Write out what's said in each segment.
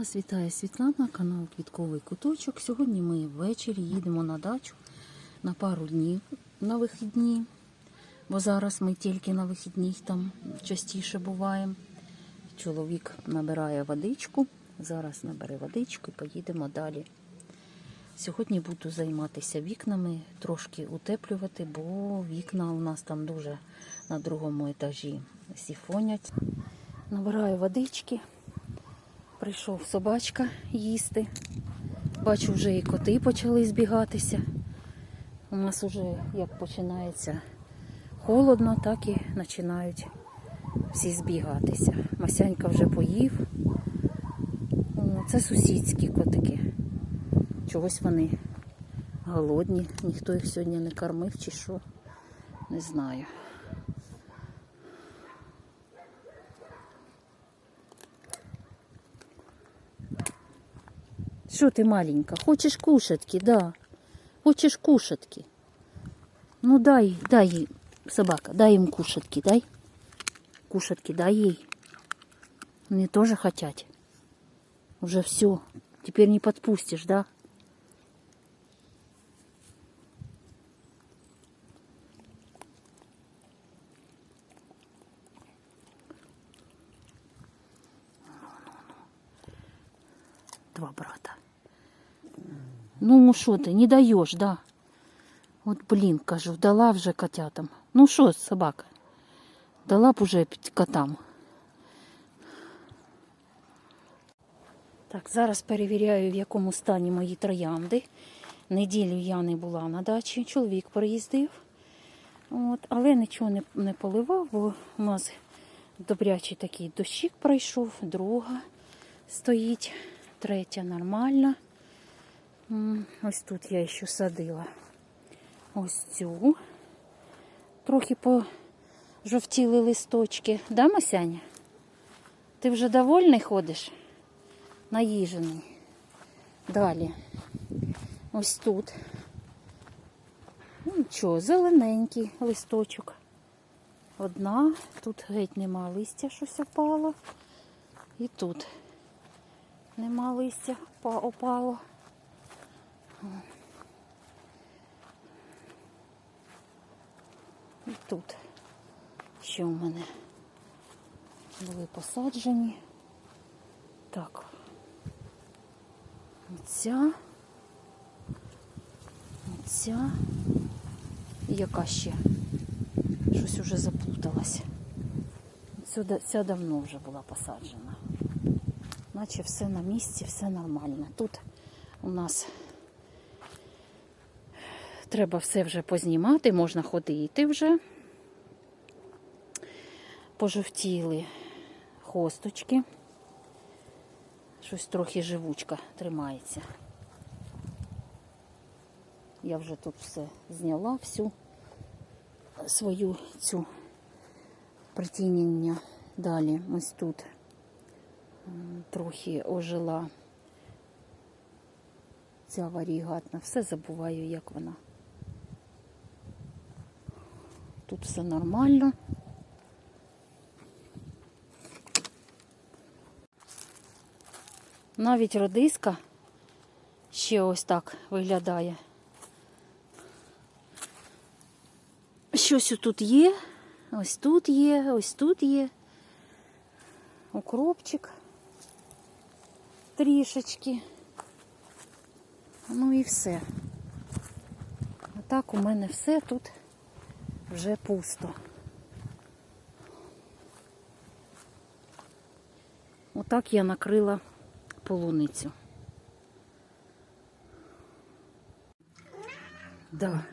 Вас вітає Світлана, канал Квітковий куточок. Сьогодні ми ввечері їдемо на дачу на пару днів на вихідні, бо зараз ми тільки на вихідні там частіше буваємо. Чоловік набирає водичку, зараз набере водичку і поїдемо далі. Сьогодні буду займатися вікнами, трошки утеплювати, бо вікна у нас там дуже на другому етажі сіфонять. Набираю водички. Прийшов собачка їсти. Бачу, вже і коти почали збігатися. У нас вже як починається холодно, так і починають всі збігатися. Масянька вже поїв. Це сусідські котики. Чогось вони голодні. Ніхто їх сьогодні не кормив чи що. Не знаю. Що ти маленька? Хочеш кушатки, да. Хочеш кушатки. Ну дай, дай їй, собака, дай їм кушатки, дай. Кушатки дай їй. Они тоже хотят. Уже все. Теперь не подпустишь, да? Два брата. Ну, що ти, не даєш, да? От, блін, кажу, дала вже котятам. Ну що, собака? Дала б уже котам. Так, зараз перевіряю, в якому стані мої троянди. Неділю я не була на дачі, чоловік приїздив. От, але нічого не, не поливав, бо у нас добрячий такий дощик пройшов, друга стоїть, третя нормальна. Ось тут я ще садила ось цю. Трохи пожовтіли листочки. Да, Масяня? Ти вже довольний ходиш? Наїжений. Далі. Ось тут. Ну, нічого, зелененький листочок. Одна, тут геть нема листя, щось опало. І тут нема листя, опало. І тут ще у мене були посаджені. Так. Оця. Оця. І яка ще? Щось уже да- ця давно вже була посаджена. Наче все на місці, все нормально. Тут у нас треба все вже познімати, можна ходити вже. Пожовтіли хосточки. Щось трохи живучка тримається. Я вже тут все зняла, всю свою цю притінення. Далі ось тут трохи ожила ця варігатна. Все забуваю, як вона. Тут все нормально. Навіть родиска ще ось так виглядає. Щось тут є, ось тут є, ось тут є. Укропчик трішечки. Ну і все. А так у мене все тут вже пусто. Отак я накрила полуницю. Да,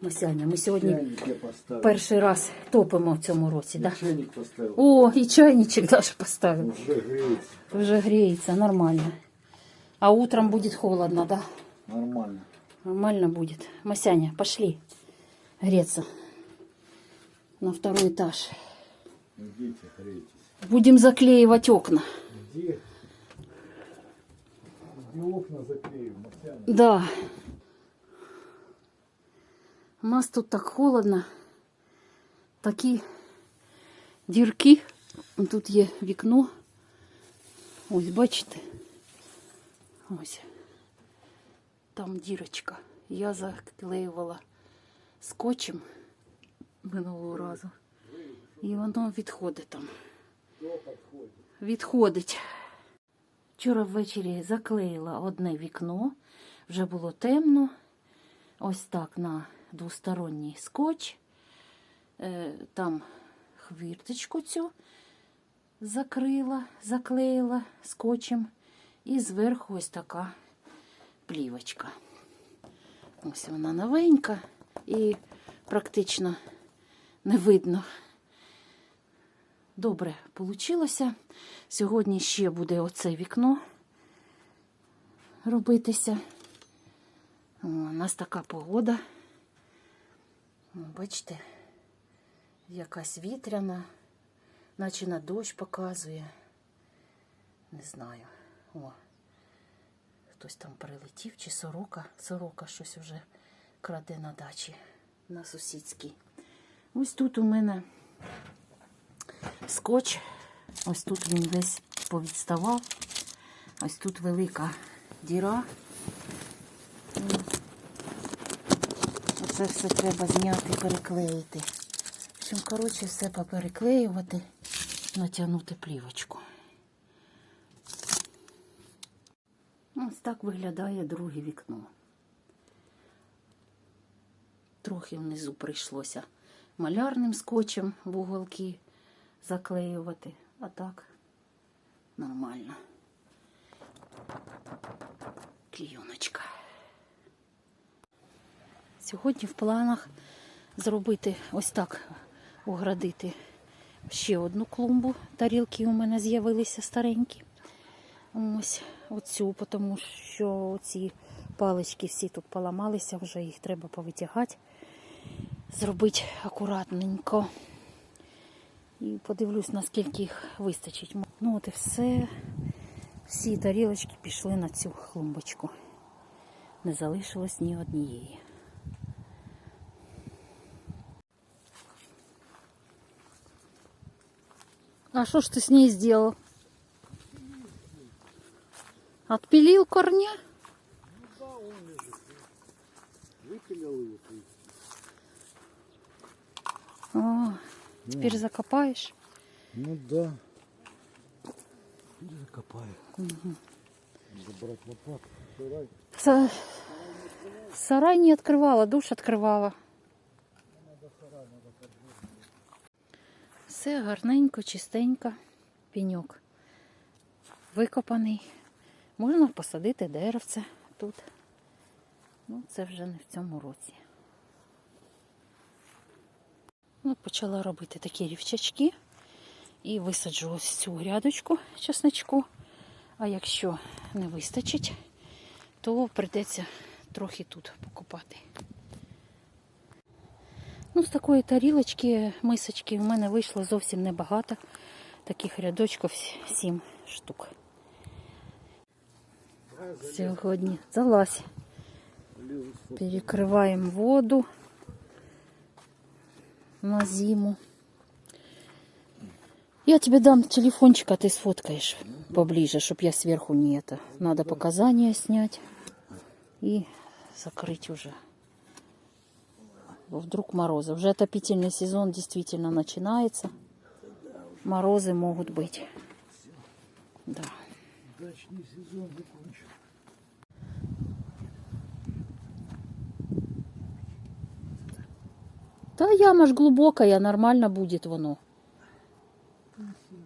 Масяня, ми сьогодні Чайник я поставил. перший раз топимо в цьому році, да? Чайник поставил. О, і чайничок даже поставив. Уже греется. Уже греется, нормально. А утром будет холодно, да? Нормально. Нормально будет. Масяня, пошли греться на второй этаж. Идите, грейтесь. Будем заклеивать окна. Где? Где окна заклеим, Марсиана? Да. У нас тут так холодно. Такі дірки. Тут є вікно. Ось, бачите, Ось там дірочка. Я заклеювала скотчем Минулого разу. І воно відходить там. Відходить. Вчора ввечері заклеїла одне вікно, вже було темно. Ось так на двосторонній скотч. Е, Там хвірточку цю закрила, заклеїла скотчем. І зверху ось така плівочка. Ось вона новенька і практично не видно. Добре вийшло. Сьогодні ще буде оце вікно робитися. О, у нас така погода. Бачите, якась вітряна, наче на дощ показує. Не знаю. О, хтось там прилетів, чи сорока. Сорока щось вже краде на дачі на сусідській. Ось тут у мене скотч. Ось тут він весь повідставав. Ось тут велика діра. Оце все треба зняти, переклеїти. В общем, коротше, все попереклеювати, натягнути плівочку. Ось так виглядає друге вікно. Трохи внизу прийшлося малярним скотчем в уголки заклеювати, а так нормально. Клійоночка. Сьогодні в планах зробити ось так, оградити ще одну клумбу. Тарілки у мене з'явилися старенькі. Ось оцю, тому що ці палички всі тут поламалися, вже їх треба повитягати, зробити акуратненько. І подивлюсь, наскільки їх вистачить. Ну от і все. Всі тарілочки пішли на цю клумбочку. Не залишилось ні однієї. А что ж ты с ней сделал? Отпилил корня? Выпилил ее. О, теперь закопаешь. Ну да. Теперь закопаю. Забрать лопату. Сарай. Са- Сарай не открывала, душ открывала. Все гарненько, чистенько, пеньок викопаний. Можна посадити деревце тут. Ну, це вже не в цьому році. Ну, почала робити такі рівчачки і висаджу ось цю грядочку чесничку. А якщо не вистачить, то прийдеться трохи тут покупати. Ну, з такої тарілочки, мисочки в мене вийшло зовсім небагато. Таких рядочків сім штук. Сьогодні залазь. Перекриваємо воду на зиму. Я тебе дам телефончик, а ты сфоткаешь поближе, чтобы я сверху не это. Надо показания снять и закрыть уже. Вдруг морозы. Уже отопительный сезон действительно начинается. Морозы могут быть. Да. Дачный сезон закончил. Да яма ж глубокая, нормально будет воно.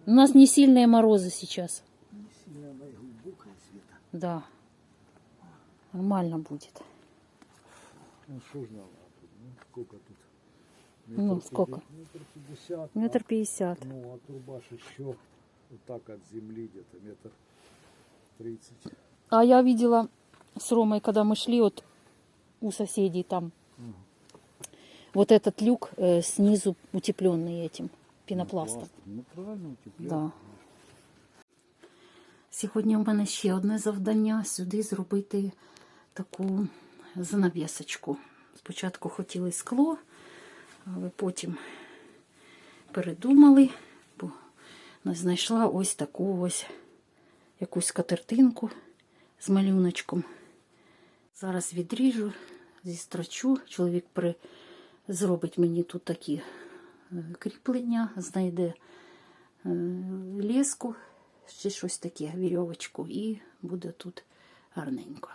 У нас не сильные морозы сейчас. Да. Нормально будет. Ну тут? Ну сколько тут? Ну, Метр сколько? пяти- Метр пятьдесят. Метр пятьдесят. А, ну, а труба еще вот так от земли где-то метр тридцать. А я видела с Ромой, когда мы шли вот у соседей там, вот этот люк э, снизу утепленный этим пенопластом. Ну правильно, утеплять. Да. Сьогодні у мене ще одне завдання сюди зробити таку занавісочку. Спочатку хотіли скло, але потім передумали, бо знайшла ось таку ось якусь скатертинку з малюночком. Зараз відріжу, зістрочу. Чоловік при... зробить мені тут такі е, кріплення, знайде е, леску чи щось таке, вірьовочку, і буде тут гарненько.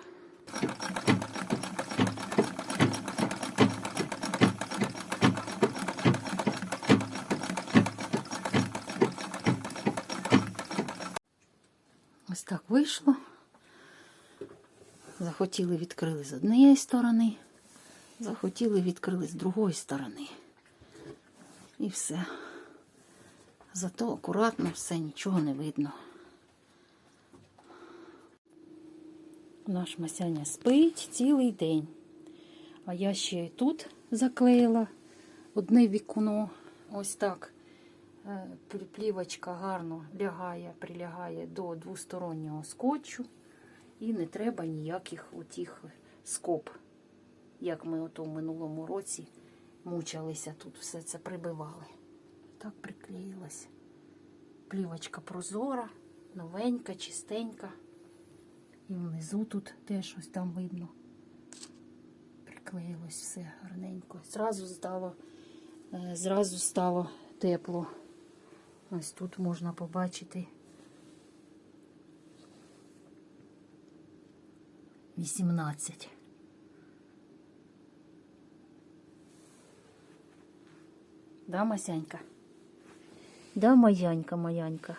Ось так вийшло. Захотіли відкрили з однієї сторони, захотіли відкрили з другої сторони. І все. Зато акуратно все, нічого не видно. Наш Масяня спить цілий день. А я ще й тут заклеїла одне вікно. Ось так. Е, Плівочка гарно лягає, прилягає до двостороннього скотчу. І не треба ніяких отіх скоб, як ми ото в минулому році мучилися тут, все це прибивали. Так приклеїлась. Плівочка прозора, новенька, чистенька. І внизу тут теж ось там видно. Приклеїлось все гарненько. Зразу стало, е, зразу стало тепло. Ось тут можна побачити 18. Да, Масянька? Да, Маянька, Маянька.